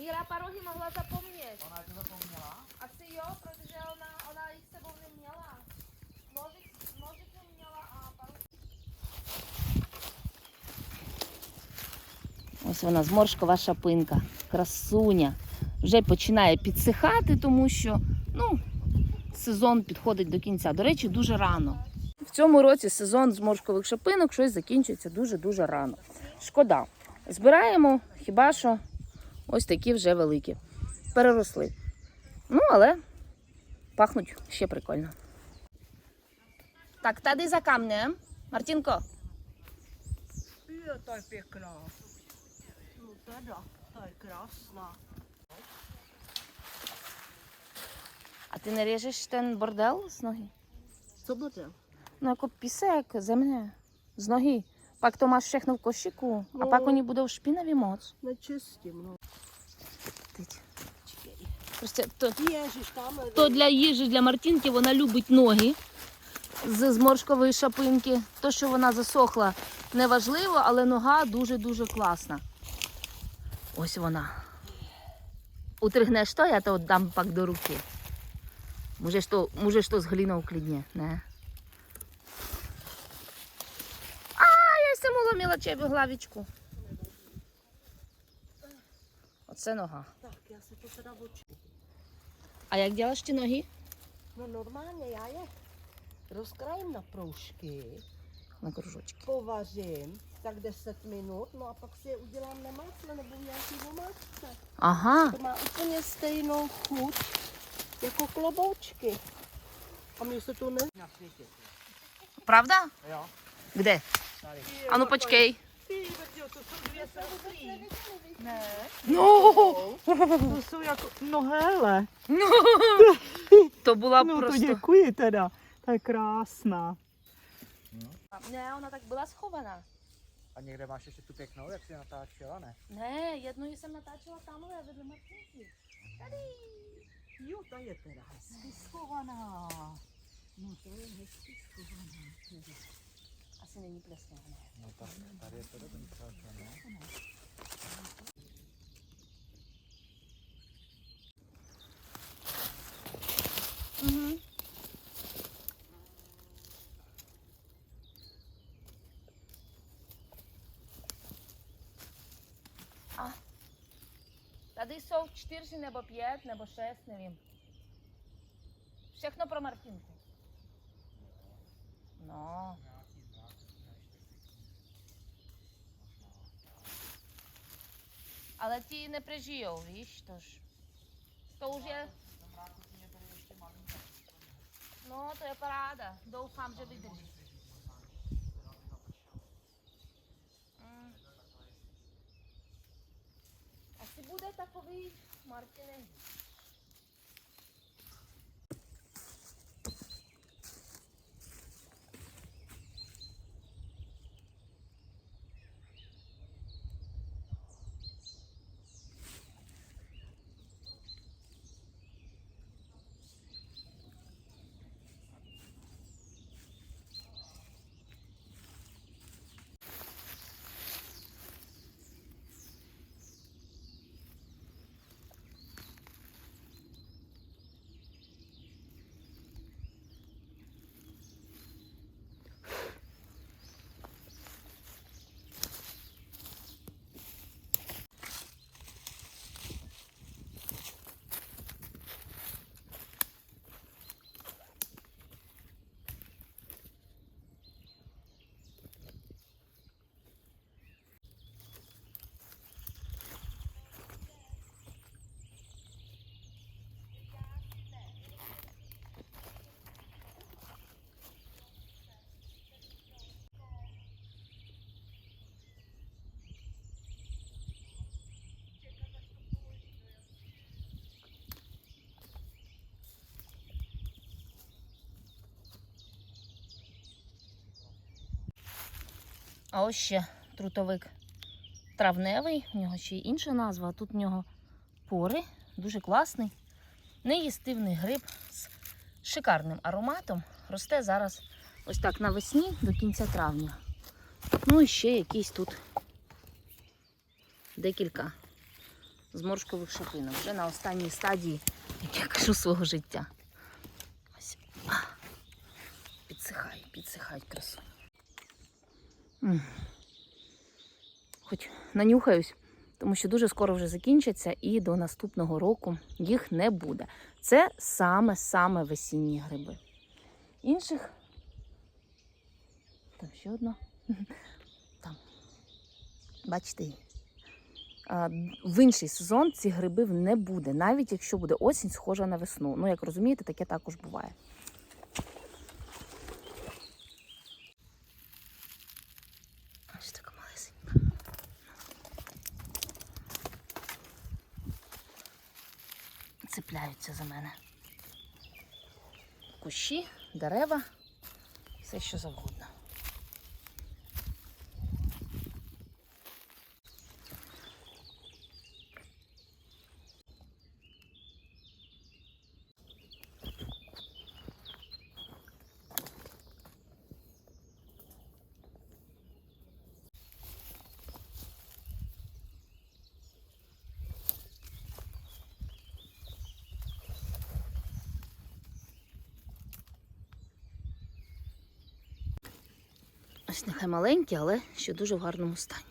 Míra parohy mohla zapomnět. Ona to zapomněla? Asi jo, protože ona, ona jich s sebou neměla. Nožik, nožik neměla a parohy. Ось вона зморшкова шапинка, красуня. Вже починає підсихати, тому що ну, сезон підходить до кінця. До речі, дуже рано. В цьому році сезон зморшкових шапинок щось закінчується дуже-дуже рано. Шкода. Збираємо хіба що ось такі вже великі. Переросли. Ну, але пахнуть ще прикольно. Так, tady за камнем. Мартінко, teda, to а ти не ріжеш ten бордел з ноги? Co bude? Ну, jako písek, země, z nohy. Pak to máš všechno v košiku. A No. pak oni budou špinaví moc. Nečistím, no. Teď. Prostě to, Ježiš, tamhle. то для їжі, для Мартінки вона любить ноги з зморшкової шапинки. То, що вона засохла, не важливо, але нога дуже-дуже класна. Ось вона. Утригнеш то, я то дам пак до руки. Можеш то, можеш то з глиною клідне, не? я й саму ломила чебі главічку. Оце нога. Tak, já si to teda oči. А як робиш ті ноги? No normálně, já je rozkrajím na proužky, На кружочки. povařím tak 10 minut, no a pak si je udělám na másle nebo v nějaký omáčce. Ага. To má úplně stejnou chuť jako kloboučky. A mně se to ne... Na světě. Правда? Jo. Kde? Tady. А ну почкej. Ty, Verďo, to jsou dvě sestry. Ne. Ну, To jsou jako, no hele. то була No to просто. děkuji teda. To je krásná. Не, вона так була схована. A někde máš ještě tu pěknou, jak jsi natáčela, ne? Не, jednu jsem natáčela tamhle vedle Martinky. Jo, ta je teda hezky schovaná. No to je hezky schovaná. Asi není plesně, ne. No tak tady je to dobrý celkem, ne? Угу. А. Tady jsou čtyři nebo pět nebo šest, nevím. Všechno pro Martinku. No. Ale ti neprežijou, víš, tož. To už je... No, to je paráda. Doufám, že vydrží. Mm. Asi bude takový Martiny. А ось ще трутовик травневий, в нього ще й інша назва, а тут в нього пори, дуже класний. Неїстивний гриб з шикарним ароматом. Росте зараз ось так навесні до кінця травня. Ну і ще якісь тут декілька зморшкових шапинок. Вже на останній стадії, як я кажу, свого життя. Ось. А. Підсихають, підсихають красу. Хоч нанюхаюсь, тому що дуже скоро вже закінчаться і до наступного року їх не буде. Це саме-саме весінні гриби. Інших. Там ще одна. Там. Бачите. В інший сезон цих грибів не буде, навіть якщо буде осінь схожа на весну. Ну, як розумієте, таке також буває. Ось така малесенька. Цепляються за мене. Кущі, дерева, все що завгодно. Ось нехай маленькі, але ще дуже в гарному стані.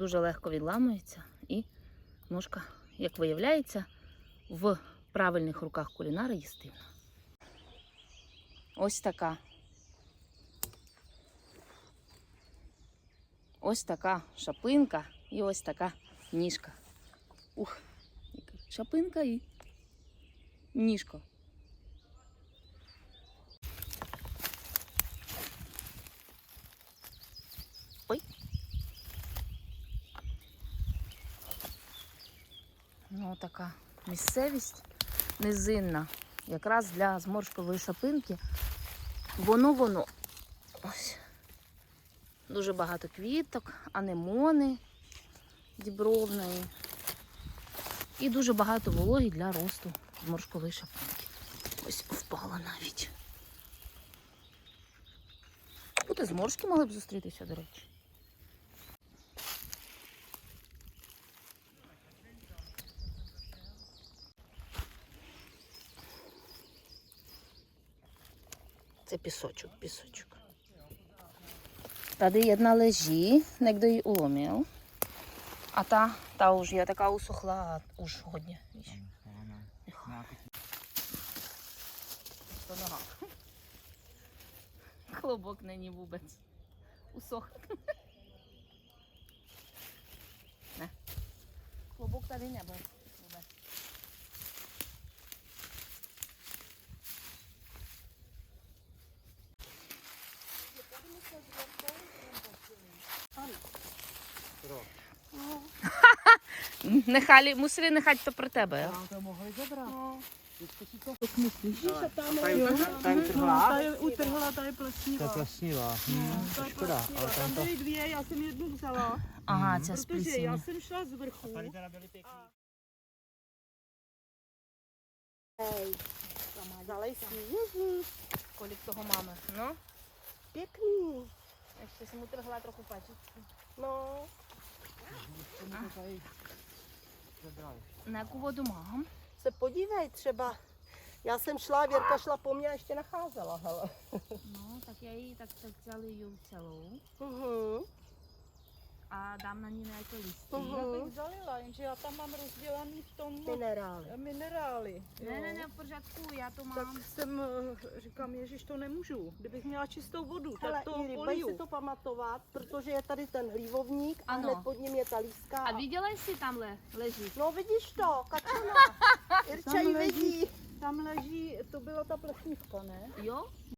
Дуже легко відламується і ножка, як виявляється, в правильних руках кулінара їстивна. Ось така. Ось така шапинка і ось така ніжка. Ух, шапинка і ніжка. Така місцевість низинна, якраз для зморшкової шапинки. Воно воно. Ось. Дуже багато квіток, анемони дібровної. І дуже багато вологі для росту зморшкової шапинки. Ось впала навіть. Тут зморшки могли б зустрітися, до речі. Це пісочок, пісочок. Tady jedna leží, někdo ji ulomil. A ta, ta už je taká usuchla už hodně, víš. To noha. Klobok není vůbec. Usoch. ne. Klobok tady nebyl vůbec. Нехай мусили нехай то про тебе. Nám to mohli zabrat. Vždycky si to... Vidíš, a tam Tady, jo. tady No, trhlá. Ta je utrhla, ta je To je plesnivá. plesnivá. To Hmm, to je škoda, plesnivá. ale Tam tam to... byly dvě, já jsem jednu vzala, Ага, ця сплісіння. já jsem šla z vrchu. teda byly pěkný. Zalejsí, ježíš, Kolik toho máme? No, pěkný. ještě jsem utrhla trochu pačičku. No, To Na jakou vodu mám? se podívej třeba. Já jsem šla, Věrka šla po mně a ještě nacházela, hele. No, tak já ji tak, tak zaliju celou Mhm. A dám na ní nějaké listy. Mhm. Já bych zalila, jenže já tam mám rozdělaný v tom Minerály. minerály. Ne, ne, ne, v pořádku, já to Tak mám. jsem, eh, říkám, ježiš, to nemůžu. Kdybych měla čistou vodu, Hele, tak to Iri, budeš poliju. si to pamatovat, protože je tady ten hlívovník a Ano. hned pod ním je ta lístka. A viděla jsi tamhle leží? No vidíš to, Kačuna. Irča Tam ji leží. vidí. Tam leží, to byla ta plesnívka, ne? Jo?